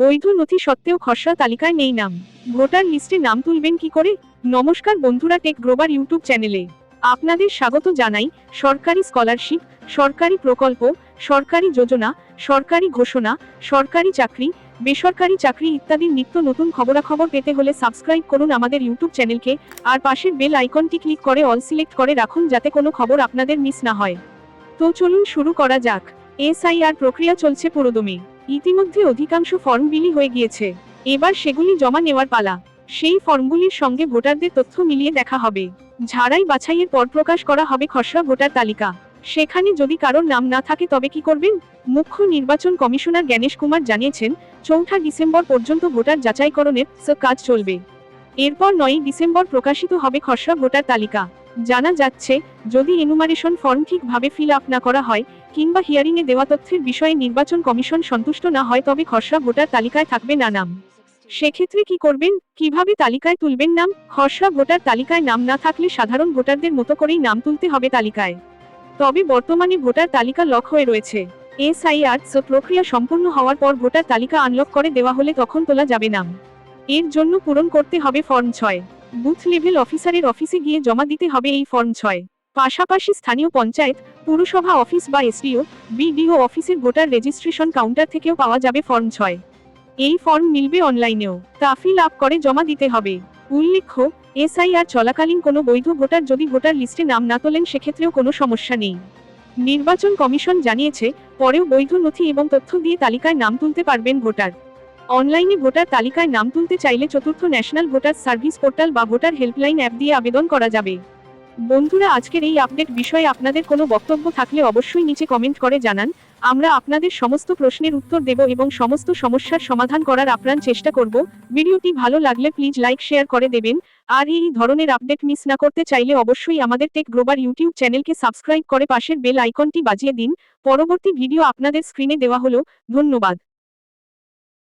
বৈধ নথি সত্ত্বেও খসড়া তালিকায় নেই নাম। ভোটার লিস্টে নাম তুলবেন কি করে? নমস্কার বন্ধুরা টেক গ্লোবার ইউটিউব চ্যানেলে। আপনাদের স্বাগত জানাই সরকারি স্কলারশিপ, সরকারি প্রকল্প, সরকারি যোজনা, সরকারি ঘোষণা, সরকারি চাকরি, বেসরকারি চাকরি ইত্যাদির নিত্য নতুন খবরাখবর পেতে হলে সাবস্ক্রাইব করুন আমাদের ইউটিউব চ্যানেলকে আর পাশের বেল আইকনটি ক্লিক করে অল সিলেক্ট করে রাখুন যাতে কোনো খবর আপনাদের মিস না হয়। তো চলুন শুরু করা যাক। এসআইআর প্রক্রিয়া চলছে পুরোদমে। ইতিমধ্যে অধিকাংশ ফর্ম বিলি হয়ে গিয়েছে। এবার সেগুলি জমা নেওয়ার পালা। সেই ফর্মগুলির সঙ্গে ভোটারদের তথ্য মিলিয়ে দেখা হবে। ঝাড়াই বাছাইয়ের পর প্রকাশ করা হবে খসড়া ভোটার তালিকা। সেখানে যদি কারোর নাম না থাকে তবে কি করবেন? মুখ্য নির্বাচন কমিশনার জ্ঞানেশ কুমার জানিয়েছেন, চৌঠা ডিসেম্বর পর্যন্ত ভোটার যাচাইকরণের কাজ চলবে। এরপর নয়ই ডিসেম্বর প্রকাশিত হবে খসড়া ভোটার তালিকা। জানা যাচ্ছে, যদি এনুমারেশন ফর্ম ঠিকভাবে ফিল আপ না করা হয় কিংবা হিয়ারিংয়ে দেওয়া তথ্যের বিষয়ে নির্বাচন কমিশন সন্তুষ্ট না হয় তবে খসড়া ভোটার তালিকায় থাকবে না নাম। সেক্ষেত্রে কি করবেন? কীভাবে তালিকায় তুলবেন নাম? খসড়া ভোটার তালিকায় নাম না থাকলে সাধারণ ভোটারদের মতো করেই নাম তুলতে হবে তালিকায়। তবে বর্তমানে ভোটার তালিকা লক হয়ে রয়েছে। এসআইআর প্রক্রিয়া সম্পূর্ণ হওয়ার পর ভোটার তালিকা আনলক করে দেওয়া হলে তখন তোলা যাবে নাম। এর জন্য পূরণ করতে হবে ফর্ম ছয়। বুথ লেভেল অফিসারের অফিসে গিয়ে জমা দিতে হবে এই ফর্ম ছয়। পাশাপাশি স্থানীয় পঞ্চায়েত, পুরসভা অফিস বা S D O, B D O অফিসের ভোটার রেজিস্ট্রেশন কাউন্টার থেকেও পাওয়া যাবে ফর্ম ছয়। এই ফর্ম মিলবে অনলাইনেও। তা ফিল আপ করে জমা দিতে হবে। উল্লেখ্য, এসআইআর চলাকালীন কোনো বৈধ ভোটার যদি ভোটার লিস্টে নাম না তোলেন, সেক্ষেত্রেও কোনো সমস্যা নেই। নির্বাচন কমিশন জানিয়েছে, পরেও বৈধ নথি এবং তথ্য দিয়ে তালিকায় নাম তুলতে পারবেন ভোটার। অনলাইনে ভোটার তালিকায় নাম তুলতে চাইলে চতুর্থ ন্যাশনাল ভোটার সার্ভিস পোর্টাল বা ভোটার হেল্পলাইন অ্যাপ দিয়ে আবেদন করা যাবে। বন্ধুরা, আজকের এই আপডেট বিষয়ে আপনাদের কোনো বক্তব্য থাকলে অবশ্যই নিচে কমেন্ট করে জানান। আমরা আপনাদের সমস্ত প্রশ্নের উত্তর দেব এবং সমস্ত সমস্যার সমাধান করার আপ্রাণ চেষ্টা করব। ভিডিওটি ভালো লাগলে প্লিজ লাইক, শেয়ার করে দেবেন। আর এই ধরনের আপডেট মিস না করতে চাইলে অবশ্যই আমাদের টেক গ্লোবার ইউটিউব চ্যানেলকে সাবস্ক্রাইব করে পাশের বেল আইকনটি বাজিয়ে দিন। পরবর্তী ভিডিও আপনাদের স্ক্রিনে দেওয়া হলো। ধন্যবাদ।